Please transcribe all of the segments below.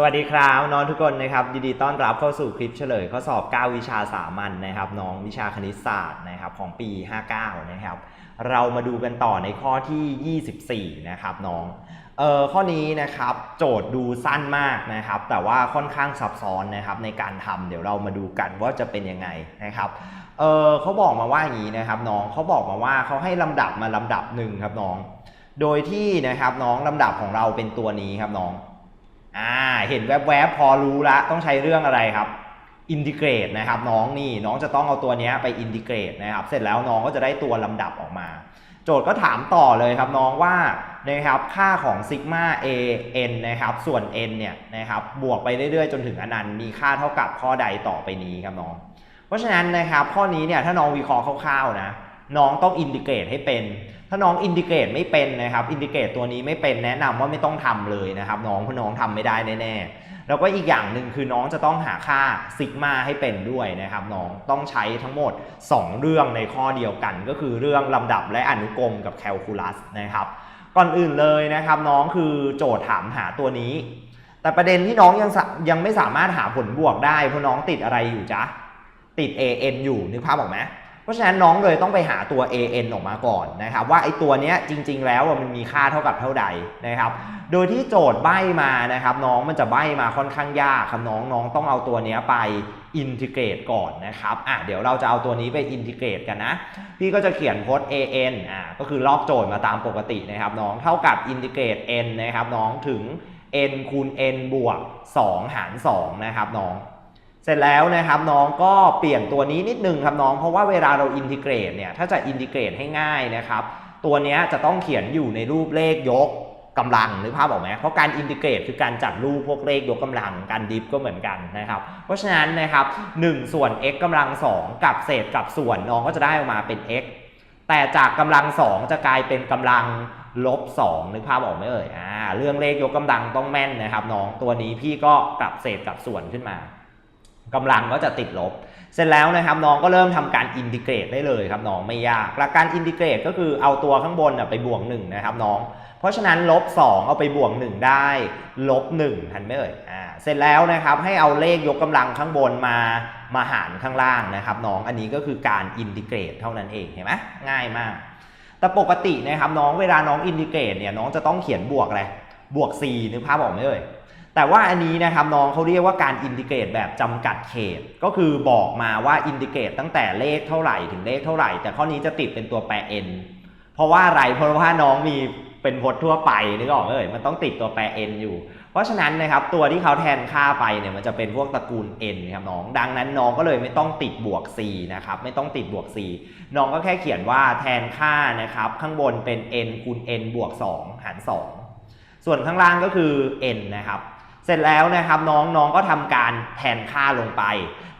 สวัสดีครับน้องทุกคนนะครับยินดีต้อนรับเข้าสู่คลิปเฉลยข้อสอบ 9 วิชาสามัญนะครับน้องวิชาคณิตศาสตร์นะครับของปี 59 นะครับเรามาดูกันต่อในข้อที่ 24 นะครับน้องเอ่อข้อนี้นะครับโจทย์ดูสั้นมากนะครับ แต่ว่าค่อนข้างซับซ้อนนะครับในการทำเดี๋ยวเรามาดูกันว่าจะเป็นยังไงนะครับเออเขาบอกมาว่าอย่างนี้นะครับน้องเขาบอกมาว่าเขาให้ลำดับมาลำดับหนึ่งครับน้อง โดยที่นะครับน้องลำดับของเราเป็นตัวนี้ครับน้อง อ่าเห็นแวบๆพอรู้ละต้องใช้เรื่องอะไรครับอินทิเกรตนะครับน้องนี่น้องจะต้องเอาตัวนี้ไปอินทิเกรตนะครับ เสร็จแล้วน้องก็จะได้ตัวลำดับออกมา โจทย์ก็ถามต่อเลยครับน้องว่านะครับค่าของซิกมา a n นะครับส่วน n เนี่ยนะครับบวกไปเรื่อยๆ จนถึงอนันต์มีค่าเท่ากับข้อใดต่อไปนี้ครับน้อง เพราะฉะนั้นนะครับข้อนี้เนี่ยถ้าน้องวิเคราะห์คร่าวๆนะน้องต้องอินทิเกรตให้เป็น ถ้าน้องอินทิเกรตไม่เป็นนะครับ อินทิเกรตตัวนี้ไม่เป็นแนะนำว่าไม่ต้องทำเลยนะครับ น้องเพราะน้องทำไม่ได้แน่ๆแล้วก็อีกอย่างหนึ่งคือน้องจะต้องหาค่าซิกมาให้เป็นด้วยนะครับ น้องต้องใช้ทั้งหมด 2 เรื่องในข้อเดียวกัน ก็คือเรื่องลำดับและอนุกรมกับแคลคูลัสนะครับ ก่อนอื่นเลยนะครับน้องคือโจทย์ถามหาตัวนี้ แต่ประเด็นที่น้องยังยังไม่สามารถหาผลบวกได้เพราะน้องติดอะไรอยู่จ๊ะติด an อยู่นึกภาพออกไหม ราะฉะนั้นน้องเลยต้องไปหาตัว an ออกมาก่อนนะครับ ว่าไอ้ตัวเนี้ยจริง ๆ แล้วมันมีค่าเท่ากับเท่าใดนะครับ โดยที่โจทย์ใบ้มานะครับ น้องมันจะใบ้มาค่อนข้างยากครับน้องน้องต้องเอาตัวเนี้ยไปอินทิเกรตก่อนนะครับอะเดี๋ยวเราจะเอาตัวนี้ไปอินทิเกรตกันนะ พี่ก็จะเขียนพจน์ an อะก็คือลอกโจทย์มาตามปกตินะครับ น้องเท่ากับอินทิเกรต n นะครับ น้องถึง n คูณ n บวก 2 หาร 2 นะครับน้อง เสร็จแล้วนะครับน้องก็เปลี่ยนตัวนี้นิดนึงครับน้องเพราะว่าเวลาเราอินทิเกรตเนี่ยถ้าจะอินทิเกรตให้ง่ายนะครับ ตัวนี้จะต้องเขียนอยู่ในรูปเลขยกกำลังนึกภาพออกไหมเพราะการอินทิเกรตคือการจัดรูปพวกเลขยกกำลังการดิฟก็เหมือนกันนะครับ เพราะฉะนั้นนะครับ1ส่วน x กำลัง 2 กับเศษกับส่วนน้องก็จะได้ออกมาเป็น x แต่จากกำลัง 2 จะกลายเป็นกำลังลบ2นึกภาพออกไหมเอ่ยอ่าเรื่องเลขยกกำลังต้องแม่นนะครับน้องตัวนี้พี่ก็กลับเศษกับส่วนขึ้นมา กำลังก็จะติดลบ เสร็จแล้วนะครับน้องก็เริ่มทำการอินทิเกรตได้เลยครับน้องไม่ยาก หลักการอินทิเกรตก็คือเอาตัวข้างบนไปบวก1นะครับน้อง เพราะฉะนั้นลบ2เอาไปบวก 1 ได้ลบ1ทันไหมเอ่ยอ่าเสร็จแล้วนะครับให้เอาเลขยกกำลังข้างบนมามาหารข้างล่างนะครับน้องอันนี้ก็คือการอินทิเกรตเท่านั้นเองเห็นไหมง่ายมาก แต่ปกตินะครับน้องเวลาน้องอินทิเกรตเนี่ยน้องจะต้องเขียนบวกอะไรบวก 4นึกภาพออกไหมเอ่ย แต่ว่าอันนี้นะครับน้องเขาเรียกว่าการอินทิเกรตแบบจำกัดเขต ก็คือบอกมาว่าอินทิเกรตตั้งแต่เลขเท่าไหร่ถึงเลขเท่าไหร่ แต่ข้อนี้จะติดเป็นตัวแปร n เพราะว่าอะไรเพราะว่าน้องมีเป็นพจน์ทั่วไปนึกออกไหมเอ่ยมันต้องติดตัวแปร n อยู่ เพราะฉะนั้นนะครับตัวที่เขาแทนค่าไปเนี่ยมันจะเป็นพวกตระกูล n ครับน้อง ดังนั้นน้องก็เลยไม่ต้องติดบวก c นะครับไม่ต้องติดบวก c น้องก็แค่เขียนว่าแทนค่านะครับข้างบนเป็น n คูณ n บวก2หาร 2 ส่วนข้างล่างก็คือ n นะครับ เสร็จแล้วนะครับน้องน้องก็ทำการแทนค่าลงไป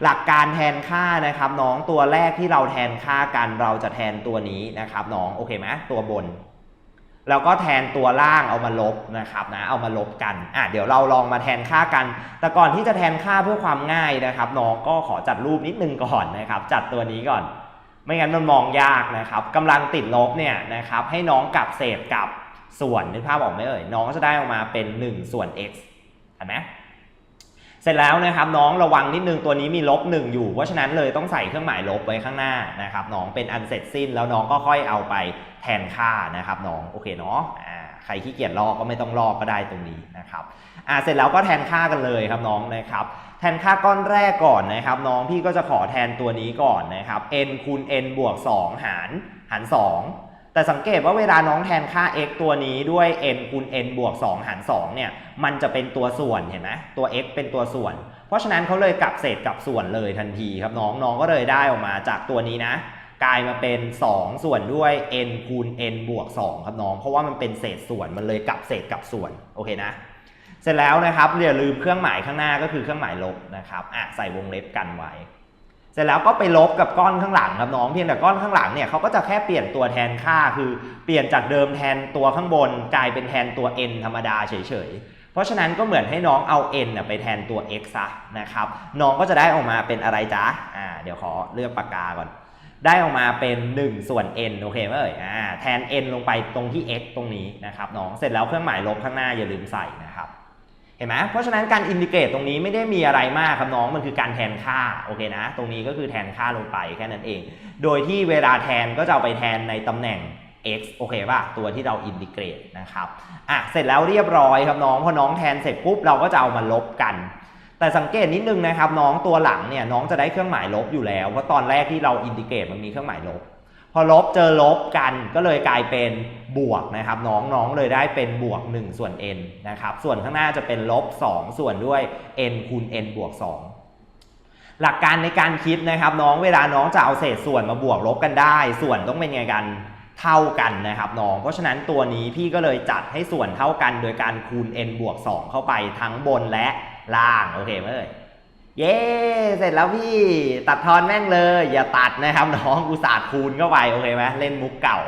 หลักการแทนค่านะครับน้องตัวแรกที่เราแทนค่ากันเราจะแทนตัวนี้นะครับน้องโอเคไหมตัวบนแล้วก็แทนตัวล่างเอามาลบนะครับนะเอามาลบกันอะเดี๋ยวเราลองมาแทนค่ากัน แต่ก่อนที่จะแทนค่าเพื่อความง่ายนะครับน้องก็ขอจัดรูปนิดนึงก่อนนะครับ จัดตัวนี้ก่อน ไม่งั้นมันมองยากนะครับกำลังติดลบเนี่ยนะครับให้น้องกลับเศษกับส่วนนึกภาพออกไหมเอ่ยน้องก็จะได้ออกมาเป็น 1 ส่วน x เห็นไหมเสร็จแล้วนะครับน้องระวังนิดนึงตัวนี้มีลบหนึ่งอยู่ เพราะฉะนั้นเลยต้องใส่เครื่องหมายลบไว้ข้างหน้านะครับน้องเป็นอันเสร็จสิ้นแล้วน้องก็ค่อยเอาไปแทนค่านะครับน้องโอเคเนาะอ่าใครขี้เกียจลอกก็ไม่ต้องลอกก็ได้ตรงนี้นะครับอ่าเสร็จแล้วก็แทนค่ากันเลยครับน้องนะครับแทนค่าก้อนแรกก่อนนะครับ น้องพี่ก็จะขอแทนตัวนี้ก่อนนะครับ n คูณ n บวก 2 หารหาร 2 แต่สังเกตว่าเวลาน้องแทนค่า x ตัวนี้ด้วย n คูณ n บวก 2 หาร 2 เนี่ย มันจะเป็นตัวส่วนเห็นไหมตัว x เป็นตัวส่วน เพราะฉะนั้นเขาเลยกลับเศษกลับส่วนเลยทันทีครับน้องน้องก็เลยได้ออกมาจากตัวนี้นะ กลายมาเป็น 2 ส่วนด้วย n คูณ n บวก 2 ครับน้อง เพราะว่ามันเป็นเศษส่วนมันเลยกลับเศษกลับส่วนโอเคนะ เสร็จแล้วนะครับอย่าลืมเครื่องหมายข้างหน้าก็คือเครื่องหมายลบนะครับอะใส่วงเล็บกันไว้ เสร็จแล้วก็ไปลบกับก้อนข้างหลังครับน้องเพียงแต่ก้อนข้างหลังเนี่ยเขาก็จะแค่เปลี่ยนตัวแทนค่าคือเปลี่ยนจากเดิมแทนตัวข้างบนกลายเป็นแทนตัว n ธรรมดาเฉยๆ เพราะฉะนั้นก็เหมือนให้น้องเอา n น่ะไปแทนตัว x ซะนะครับน้องก็จะได้ออกมาเป็นอะไรจ๊ะอ่าเดี๋ยวขอเลือกปากกาก่อน ได้ออกมาเป็น 1 ส่วน n โอเคไหมเอ่ยอ่าแทน n ลงไปตรงที่ x ตรงนี้นะครับน้องเสร็จแล้วเครื่องหมายลบข้างหน้าอย่าลืมใส่นะครับ เห็นไหมเพราะฉะนั้นการอินดิเกรตตรงนี้ไม่ได้มีอะไรมากครับน้องมันคือการแทนค่าโอเคนะ ตรงนี้ก็คือแทนค่าลงไปแค่นั้นเอง โดยที่เวลาแทนก็จะเอาไปแทนในตำแหน่ง x โอเคป่ะตัวที่เราอินดิเกรตนะครับอะเสร็จแล้วเรียบร้อยครับน้องพอน้องแทนเสร็จปุ๊บเราก็จะเอามาลบกัน แต่สังเกตนิดนึงนะครับน้องตัวหลังเนี่ยน้องจะได้เครื่องหมายลบอยู่แล้วเพราะตอนแรกที่เราอินดิเกรตมันมีเครื่องหมายลบ พอลบเจอลบกันก็เลยกลายเป็นบวกนะครับน้องน้องเลยได้เป็นบวก 1 ส่วน n นะครับส่วนข้างหน้าจะเป็นลบ 2 ส่วนด้วย n คูณ n บวก 2หลักการในการคิดนะครับน้องเวลาน้องจะเอาเศษส่วนมาบวกลบกันได้ ส่วนต้องเป็นไงกันเท่ากันนะครับน้อง เพราะฉะนั้นตัวนี้พี่ก็เลยจัดให้ส่วนเท่ากัน โดยการคูณ n บวก 2 เข้าไปทั้งบนและล่างโอเคไหมเอ่ย เย้เสร็จแล้วพี่ตัดทอนแม่งเลย อย่าตัดนะครับน้องอุตส่าห์คูณเข้าไปโอเคไหมเล่นมุกเก่า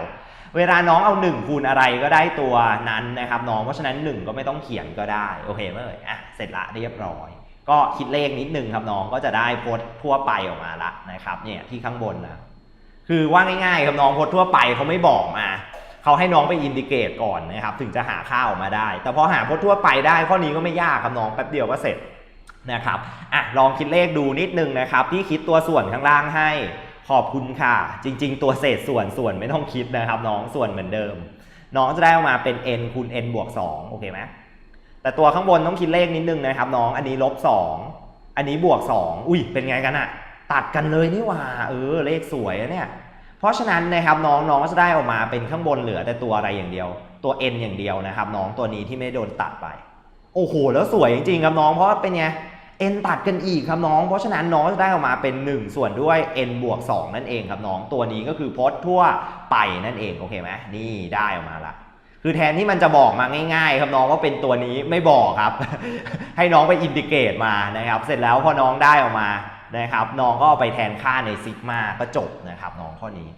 เวลาน้องเอา1คูณอะไรก็ได้ตัวนั้นนะครับน้องเพราะฉะนั้น 1 ก็ไม่ต้องเขียนก็ได้โอเคไหมเอ่ยอะเสร็จละเรียบร้อย ก็คิดเลขนิดนึงครับน้องก็จะได้โพสทั่วไปออกมาละนะครับเนี่ยที่ข้างบนนะคือว่าง่ายๆครับน้องโพสทั่วไปเขาไม่บอกมาเขาให้น้องไปอินดิเกตก่อนนะครับถึงจะหาค่าออกมาได้ แต่พอหาโพสทั่วไปได้ข้อนี้ก็ไม่ยากครับน้องแป๊บเดียวก็เสร็จ นะครับอะลองคิดเลขดูนิดนึงนะครับพี่คิดตัวส่วนข้างล่างให้ขอบคุณค่ะ จริง ๆ ตัวเศษส่วนส่วนไม่ต้องคิดนะครับ น้องส่วนเหมือนเดิม น้องจะได้ออกมาเป็น n คูณ n บวก2โอเคไหมแต่ตัวข้างบนต้องคิดเลขนิดนึงนะครับ น้องอันนี้ลบ2อันนี้บวก 2 อุ้ยเป็นไงกันอะตัดกันเลยนี่หว่าเออเลขสวยอะเนี่ยเพราะฉะนั้นนะครับน้องน้องก็จะได้ออกมาเป็นข้างบนเหลือแต่ตัวอะไรอย่างเดียว ตัว n อย่างเดียวนะครับ น้องตัวนี้ที่ไม่โดนตัดไป โอ้โห แล้วสวยจริงๆครับน้องเพราะว่าเป็นไง n ตัดกันอีกครับน้อง เพราะฉะนั้นน้องจะได้ออกมาเป็น 1 ส่วนด้วย n บวก 2 นั่นเองครับน้องตัวนี้ก็คือพจน์ทั่วไปนั่นเองโอเคไหมนี่ได้ออกมาละคือแทนที่มันจะบอกมาง่ายๆ ครับน้องว่าเป็นตัวนี้ไม่บอกครับ ให้น้องไปอินดิเกตมานะครับ เสร็จแล้วพอน้องได้ออกมานะครับ น้องก็ไปแทนค่าในซิกมาก็จบนะครับ น้องข้อนี้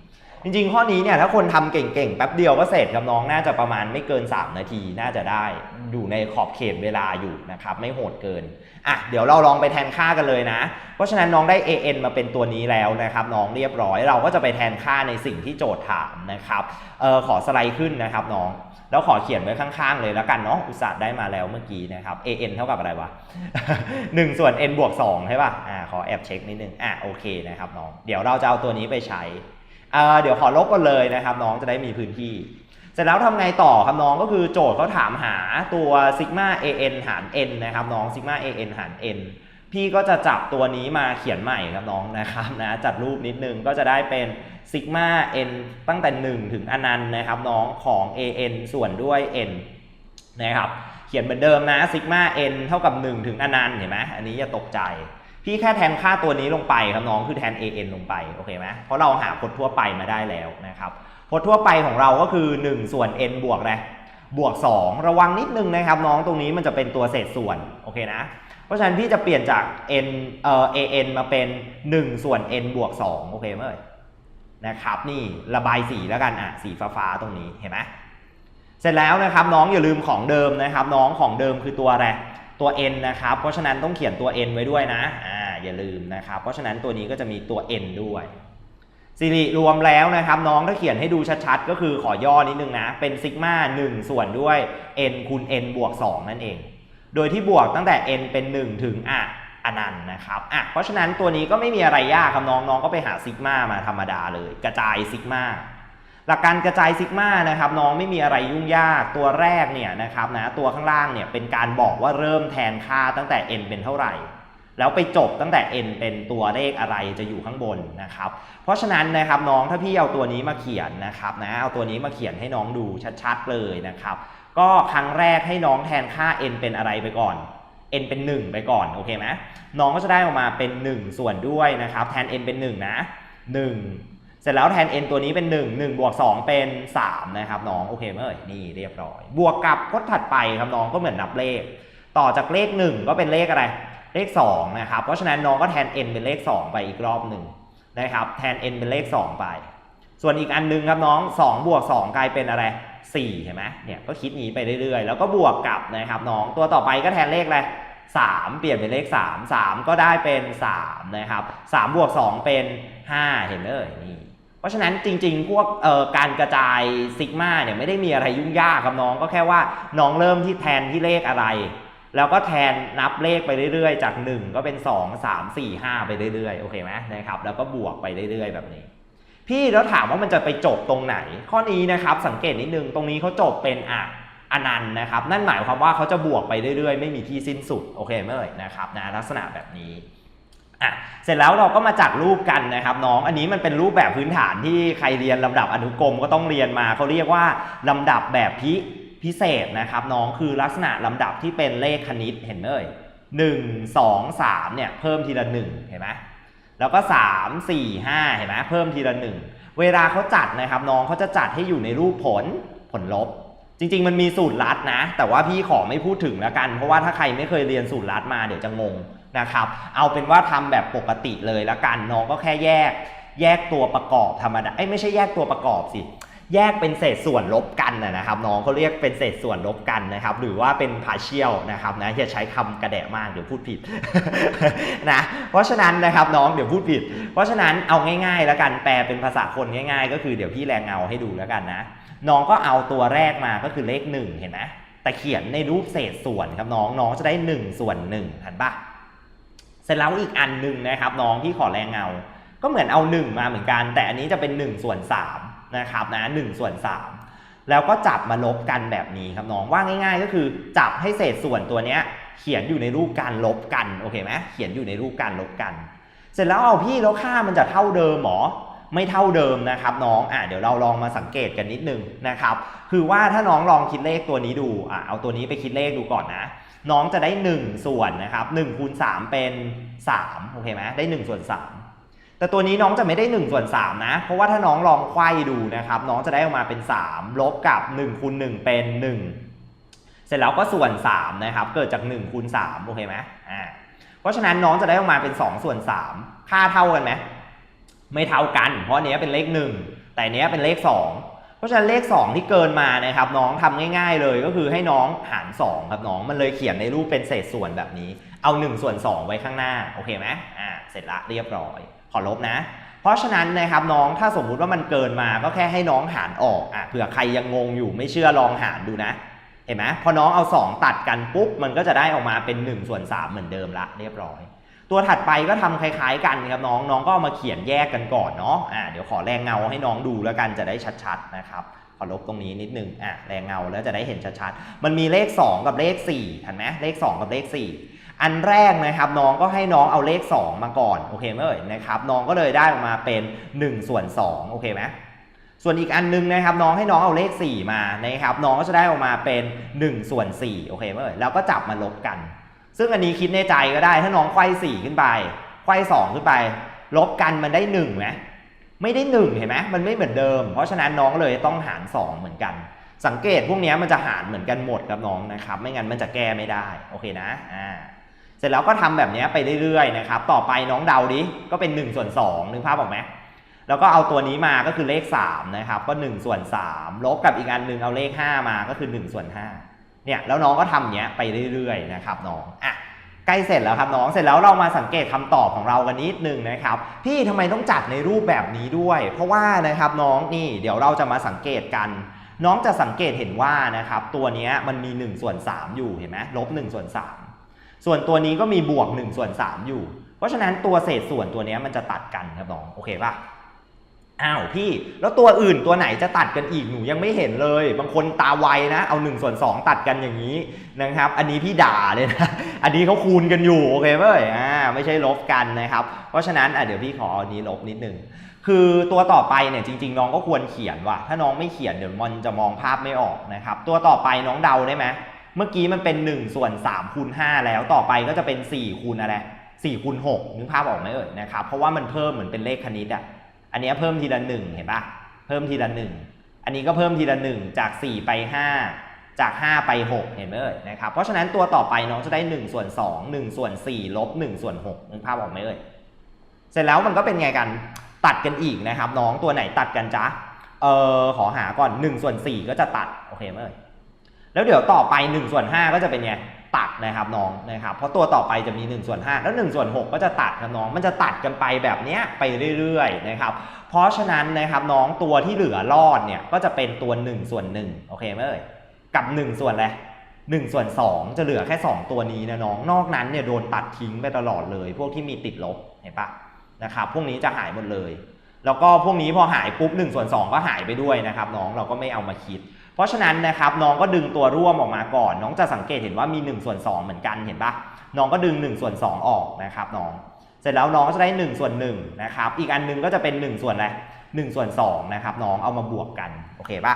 จริงๆ ข้อนี้เนี่ยถ้าคนทำเก่งๆ แป๊บเดียวก็เสร็จครับน้องน่าจะประมาณไม่เกิน 3 นาทีน่าจะได้อยู่ในขอบเขตเวลาอยู่นะครับไม่โหดเกินอะเดี๋ยวเราลองไปแทนค่ากันเลยนะ เพราะฉะนั้นน้องได้ an มาเป็นตัวนี้แล้วนะครับน้องเรียบร้อย เราก็จะไปแทนค่าในสิ่งที่โจทย์ถามนะครับเออขอสไลด์ขึ้นนะครับน้องแล้วขอเขียนไว้ข้างๆ เลยแล้วกันเนาะอุตส่าห์ได้มาแล้วเมื่อกี้นะครับ an เท่ากับอะไรวะ 1 ส่วน n บวก2ใช่ป่ะอ่าขอแอบเช็คนิดนึงอะโอเคนะครับน้องเดี๋ยวเราจะเอาตัวนี้ไปใช้ เเดี๋ยวขอลบกันเลยนะครับน้องจะได้มีพื้นที่ เสร็จแล้วทำไงต่อครับน้องก็คือโจทย์เขาถามหาตัวซิกมา an หาร n นะครับน้องซิกมา an หาร n พี่ก็จะจับตัวนี้มาเขียนใหม่ครับน้องนะครับนะจัดรูปนิดนึงก็จะได้เป็นซิกมา n ตั้งแต่ 1 ถึงอนันต์นะครับน้องของ an ส่วนด้วย n นะครับเขียนเหมือนเดิมนะซิกมา n เท่ากับ 1 ถึงอนันต์เห็นไหมอันนี้อย่าตกใจ พี่แค่แทนค่าตัวนี้ลงไปครับน้องคือแทน an ลงไปโอเคไหมเพราะเราหาพจน์ทั่วไปมาได้แล้วนะครับพจน์ทั่วไปของเราก็คือ 1 ส่วน n บวกอะไรบวก 2 ระวังนิดนึงนะครับ น้องตรงนี้มันจะเป็นตัวเศษส่วนโอเคนะ เพราะฉะนั้นพี่จะเปลี่ยนจาก n เอ่อ an มาเป็น 1 ส่วน n บวก 2 โอเคไหมนะครับนี่ระบายสีแล้วกันอะสีฟ้าๆตรงนี้เห็นไหมเสร็จแล้วนะครับน้องอย่าลืมของเดิมนะครับ น้องของเดิมคือตัวอะไรตัว n นะครับ เพราะฉะนั้นต้องเขียนตัว n ไว้ด้วยนะอ่า อย่าลืมนะครับ เพราะฉะนั้นตัวนี้ก็จะมีตัว n ด้วยสิริรวมแล้วนะครับ น้องถ้าเขียนให้ดูชัดๆ ก็คือขอย่อนิดนึงนะ เป็นซิกมา1ส่วนด้วย n คูณ n บวก 2 นั่นเอง โดยที่บวกตั้งแต่ n เป็น 1 ถึงอะอนันต์นะครับอะเพราะฉะนั้นตัวนี้ก็ไม่มีอะไรยากครับน้องน้องก็ไปหาซิกมามาธรรมดาเลย กระจายซิกมาหลักการกระจายซิกมานะครับน้องไม่มีอะไรยุ่งยากตัวแรกเนี่ยนะครับนะตัวข้างล่างเนี่ยเป็นการบอกว่าเริ่มแทนค่าตั้งแต่ n เป็นเท่าไหร่ แล้วไปจบตั้งแต่ n เป็นตัวเลขอะไรจะอยู่ข้างบนนะครับ เพราะฉะนั้นนะครับน้องถ้าพี่เอาตัวนี้มาเขียนนะครับนะเอาตัวนี้มาเขียนให้น้องดูชัดๆเลยนะครับ ก็ครั้งแรกให้น้องแทนค่า n เป็นอะไรไปก่อน n เป็น 1 ไปก่อนโอเคไหมน้องก็จะได้ออกมาเป็น 1 ส่วนด้วยนะครับแทน n เป็น 1 นะ 1 เสร็จแล้วแทน n ตัวนี้เป็น 1 1บวก2เป็น 3 นะครับน้องโอเคไหมเอ่ยนี่เรียบร้อย บวกกับพจน์ถัดไปครับน้องก็เหมือนนับเลข ต่อจากเลข 1 ก็เป็นเลขอะไร เลข2นะครับ เพราะฉะนั้นน้องก็แทน n เป็นเลข 2 ไปอีกรอบหนึ่งนะครับ แทน n เป็นเลข 2 ไป ส่วนอีกอันนึงครับน้อง2บวก2กลายเป็นอะไร4เห็นไหมเนี่ยก็คิดนี้ไปเรื่อยๆ แล้วก็บวกกับนะครับน้องตัวต่อไปก็แทนเลขอะไร3 เปลี่ยนเป็นเลข 3 3 ก็ได้เป็น3นะครับ3บวก2เป็น 5 เห็นไหมเอ่ยนี่เพราะฉะนั้นจริงๆ พวกการกระจายซิกมาเนี่ยไม่ได้มีอะไรยุ่งยากครับน้องก็แค่ว่าน้องเริ่มที่แทนที่เลขอะไร แล้วก็แทนนับเลขไปเรื่อยๆ จาก 1 ก็เป็น 2 3 4 5 ไปเรื่อยๆ โอเคไหมนะครับ แล้วก็บวกไปเรื่อยๆ แบบนี้ พี่แล้วถามว่ามันจะไปจบตรงไหน ข้อนี้นะครับสังเกตนิดนึง ตรงนี้เขาจบเป็นอะอนันต์นะครับ นั่นหมายความว่าเขาจะบวกไปเรื่อยๆ ไม่มีที่สิ้นสุด โอเคไหมเอ่ยนะครับนะลักษณะแบบนี้อะเสร็จแล้วเราก็มาจัดรูปกันนะครับน้อง อันนี้มันเป็นรูปแบบพื้นฐานที่ใครเรียนลำดับอนุกรมก็ต้องเรียนมา เขาเรียกว่าลำดับแบบพิ พิเศษนะครับน้องคือลักษณะลำดับที่เป็นเลขคณิตเห็นไหมเอ่ยหนึ่งสองสามเนี่ยเพิ่มทีละหนึ่งเห็นไหมแล้วก็สามสี่ห้าเห็นไหมเพิ่มทีละหนึ่งเวลาเขาจัดนะครับน้องเขาจะจัดให้อยู่ในรูปผลผลลบ จริง ๆ มันมีสูตรลัดนะ แต่ว่าพี่ขอไม่พูดถึงแล้วกัน เพราะว่าถ้าใครไม่เคยเรียนสูตรลัดมาเดี๋ยวจะงงนะครับ เอาเป็นว่าทำแบบปกติเลยแล้วกันน้องก็แค่แยก แยกตัวประกอบธรรมดาเอ้ยไม่ใช่แยกตัวประกอบสิ แยกเป็นเศษส่วนลบกันนะครับน้องเขาเรียกเป็นเศษส่วนลบกันนะครับหรือว่าเป็น partial นะครับนะอย่าใช้คำกระแดะมากเดี๋ยวพูดผิดนะเพราะฉะนั้นนะครับน้องเดี๋ยวพูดผิด เพราะฉะนั้นเอาง่ายๆ แล้วกันแปลเป็นภาษาคนง่าย ๆ ก็คือเดี๋ยวพี่แรงเงาให้ดูแล้วกันนะน้องก็เอาตัวแรกมาก็คือเลข 1 เห็นไหมแต่เขียนในรูปเศษส่วนครับน้องน้องจะได้ 1 ส่วน1เห็นปะเสร็จแล้วอีกอันหนึ่งนะครับ น้องที่ขอแรงเงา ก็เหมือนเอา 1 มาเหมือนกัน แต่อันนี้จะเป็น 1 ส่วน3 นะครับนะ1ส่วน3 แล้วก็จับมาลบกันแบบนี้ครับน้องว่าง่าย ๆ ก็คือจับให้เศษส่วนตัวเนี้ยเขียนอยู่ในรูปการลบกันโอเคไหมเขียนอยู่ในรูปการลบกัน เสร็จแล้วเอาพี่แล้วค่ามันจะเท่าเดิมหรอไม่เท่าเดิมนะครับน้องอะเดี๋ยวเราลองมาสังเกตกันนิดนึงนะครับ คือว่าถ้าน้องลองคิดเลขตัวนี้ดูอะเอาตัวนี้ไปคิดเลขดูก่อนนะ น้องจะได้ 1 ส่วนนะครับ1คูณ3เป็น3โอเคไหมได้1ส่วน3 แต่ตัวนี้น้องจะไม่ได้1ส่วน3นะ เพราะว่าถ้าน้องลองไขว้ดูนะครับ น้องจะได้ออกมาเป็น 3 ลบกับ1คูณ1เป็น 1 เสร็จแล้วก็ส่วน3นะครับ เกิดจาก1คูณ3โอเคไหมอ่า เพราะฉะนั้นน้องจะได้ออกมาเป็น 2 ส่วน 3 ค่าเท่ากันไหม ไม่เท่ากัน เพราะอันเนี้ยเป็นเลข 1 แต่อันเนี้ยเป็นเลข 2 เพราะฉะนั้นเลข 2 ที่เกินมานะครับ น้องทำง่าย ๆ เลยก็คือให้น้องหาร2ครับน้อง มันเลยเขียนในรูปเป็นเศษส่วนแบบนี้ เอา1ส่วน2ไว้ข้างหน้า โอเคไหมอ่า เสร็จละเรียบร้อย ขอลบนะ เพราะฉะนั้นนะครับน้องถ้าสมมุติว่ามันเกินมาก็แค่ให้น้องหารออกอะเผื่อใครยังงงอยู่ไม่เชื่อลองหารดูนะ เห็นไหมพอน้องเอา 2 ตัดกันปุ๊บมันก็จะได้ออกมาเป็น1ส่วน3เหมือนเดิมละเรียบร้อย ตัวถัดไปก็ทำคล้ายๆกันครับน้องน้องก็เอามาเขียนแยกกันก่อนเนาะอ่าเดี๋ยวขอแรงเงาให้น้องดูแล้วกันจะได้ชัดๆนะครับขอลบตรงนี้นิดนึงอะแรงเงาแล้วจะได้เห็นชัดๆมันมีเลข 2 กับเลข4เห็นไหมเลข 2 กับเลข 4 อันแรกนะครับน้องก็ให้น้องเอาเลข 2 มาก่อนโอเคไหมเอ่ยนะครับน้องก็เลยได้ออกมาเป็น1ส่วน2โอเคไหมส่วนอีกอันนึงนะครับน้องให้น้องเอาเลข 4 มานะครับน้องก็จะได้ออกมาเป็น1ส่วน4โอเคไหมเอ่ยแล้วก็จับมาลบกัน ซึ่งอันนี้คิดในใจก็ได้ถ้าน้องไขว้สี่ขึ้นไปไขว้สองขึ้นไป ลบกันมันได้หนึ่งไหมไม่ได้หนึ่งเห็นไหมมันไม่เหมือนเดิม เพราะฉะนั้นน้องเลยต้องหารสองเหมือนกันสังเกตพวกนี้มันจะหารเหมือนกันหมดครับน้องนะครับ ไม่งั้นมันจะแก้ไม่ได้ โอเคนะ อ่า สร็จแล้วก็ทำแบบนี้ไปเรื่อยๆนะครับ ต่อไปน้องเดาดิ ก็เป็น1ส่วน2นึกภาพออกไหมแล้วก็เอาตัวนี้มาก็คือเลข3นะครับ ก็1ส่วน3ลบกับอีกอันหนึ่งเอาเลข 5 มาก็คือ1ส่วน5เนี่ยแล้วน้องก็ทำอย่างเงี้ยไปเรื่อยๆนะครับน้องอะใกล้เสร็จแล้วครับน้องเสร็จแล้วเรามาสังเกตคำตอบของเรากันนิดนึงนะครับ พี่ทำไมต้องจัดในรูปแบบนี้ด้วย เพราะว่านะครับน้องนี่เดี๋ยวเราจะมาสังเกตกัน น้องจะสังเกตเห็นว่านะครับตัวนี้มันมี1ส่วน3อยู่เห็นไหมลบ1ส่วน3 ส่วนตัวนี้ก็มีบวก1ส่วน3อยู่ เพราะฉะนั้นตัวเศษส่วนตัวนี้มันจะตัดกันครับน้องโอเคป่ะอ้าวพี่แล้วตัวอื่นตัวไหนจะตัดกันอีกหนูยังไม่เห็นเลย บางคนตาไวนะ เอา1ส่วน2ตัดกันอย่างนี้นะครับ อันนี้พี่ด่าเลยนะ อันนี้เขาคูณกันอยู่โอเคเว้ยอ่าไม่ใช่ลบกันนะครับ เพราะฉะนั้นอะเดี๋ยวพี่ขอเอาอันนี้ลบนิดนึงคือตัวต่อไปเนี่ยจริง ๆ น้องก็ควรเขียนว่ะถ้าน้องไม่เขียนเดี๋ยวมันจะมองภาพไม่ออกนะครับ ตัวต่อไปน้องเดาได้ไหม เมื่อกี้มันเป็น1ส่วน3คูณ5แล้วต่อไปก็จะเป็น4คูณอะไร4คูณ6นึกภาพออกไหมเอ่ยนะครับเพราะว่ามันเพิ่มเหมือนเป็นเลขคณิตอะอันนี้เพิ่มทีละหนึ่งเห็นปะเพิ่มทีละหนึ่งอันนี้ก็เพิ่มทีละหนึ่งจาก 4 ไป 5 จาก 5 ไป 6 เห็นไหมเอ่ยนะครับเพราะฉะนั้นตัวต่อไปน้องจะได้1ส่วน2 1ส่วน4ลบ1ส่วน6นึกภาพออกไหมเอ่ยเสร็จแล้วมันก็เป็นไงกันตัดกันอีกนะครับ น้องตัวไหนตัดกันจ๊ะเออขอหาก่อน1ส่วน4ก็จะตัดโอเคไหมเอ่ย แล้วเดี๋ยวต่อไป1ส่วน5ก็จะเป็นไงตัดนะครับน้องนะครับเพราะตัวต่อไปจะมี1ส่วน5แล้ว1ส่วน6ก็จะตัดครับน้องมันจะตัดกันไปแบบนี้ไปเรื่อยๆนะครับเพราะฉะนั้นนะครับน้องตัวที่เหลือรอดเนี่ยก็จะเป็นตัว1ส่วน1โอเคไหมเอ่ยกับ1ส่วนอะไร1ส่วน2จะเหลือแค่ 2 ตัวนี้นะน้องนอกนั้นเนี่ยโดนตัดทิ้งไปตลอดเลย พวกที่มีติดลบเห็นปะนะครับพวกนี้จะหายหมดเลย แล้วก็พวกนี้พอหายปุ๊บ1ส่วน2ก็หายไปด้วยนะครับน้องเราก็ไม่เอามาคิด เพราะฉะนั้นนะครับน้องก็ดึงตัวร่วมออกมาก่อน น้องจะสังเกตเห็นว่ามี1ส่วน2เหมือนกันเห็นปะน้องก็ดึง1ส่วน2ออกนะครับน้อง เสร็จแล้วน้องก็จะได้1ส่วน1นะครับอีกอันหนึงก็จะเป็น1ส่วนอะไร1ส่วน2นะครับน้องเอามาบวกกันโอเคปะ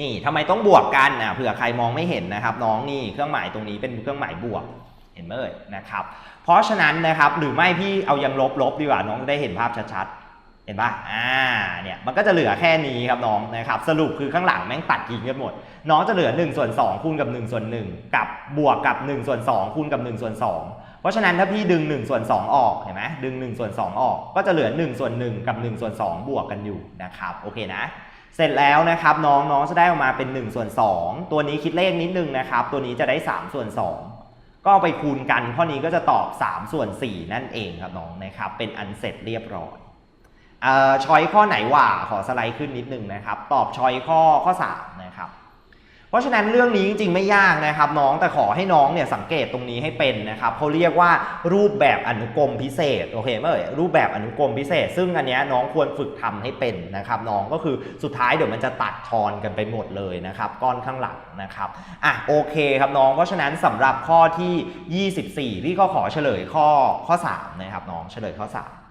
นี่ทำไมต้องบวกกันอะเผื่อใครมองไม่เห็นนะครับ น้องนี่เครื่องหมายตรงนี้เป็นเครื่องหมายบวกเห็นไหมเอ่ยนะครับ เพราะฉะนั้นนะครับหรือไม่พี่เอายังลบลบดีกว่าน้องได้เห็นภาพชัดๆ เห็นปะอ่า เนี่ย มันก็จะเหลือแค่นี้ครับน้องนะครับ สรุปคือข้างหลังแม่งตัดทิ้งกันหมด น้องจะเหลือ1ส่วน2คูณกับ1ส่วน1กับบวกกับ1ส่วน2คูณกับ1ส่วน2เพราะฉะนั้นถ้าพี่ดึง1ส่วน2ออก เห็นไหมดึง1ส่วน2ออก ก็จะเหลือ1ส่วน1กับ1ส่วน2บวกกันอยู่นะครับ โอเคนะ เสร็จแล้วนะครับน้องน้องจะได้ออกมาเป็น1ส่วน2ตัวนี้คิดเลขนิดนึงนะครับ ตัวนี้จะได้3ส่วน2ก็ไปคูณกันข้อนี้ก็จะตอบ 3 ส่วน 4 นั่นเองครับน้องนะครับ เป็นอันเสร็จเรียบร้อย ช้อยข้อไหนว่าขอสไลด์ขึ้นนิดนึงนะครับ ตอบช้อยข้อข้อ3นะครับ เพราะฉะนั้นเรื่องนี้จริงๆไม่ยากนะครับ น้องแต่ขอให้น้องเนี่ยสังเกตตรงนี้ให้เป็นนะครับเขาเรียกว่ารูปแบบอนุกรมพิเศษโอเคไหมรูปแบบอนุกรมพิเศษ ซึ่งอันนี้น้องควรฝึกทำให้เป็นนะครับ น้องก็คือสุดท้ายเดี๋ยวมันจะตัดทอนกันไปหมดเลยนะครับ ก้อนข้างหลังนะครับอะโอเคครับน้องเพราะฉะนั้นสำหรับข้อที่ 24 พี่ก็ขอเฉลยข้อข้อ 3 นะครับน้องเฉลยข้อ 3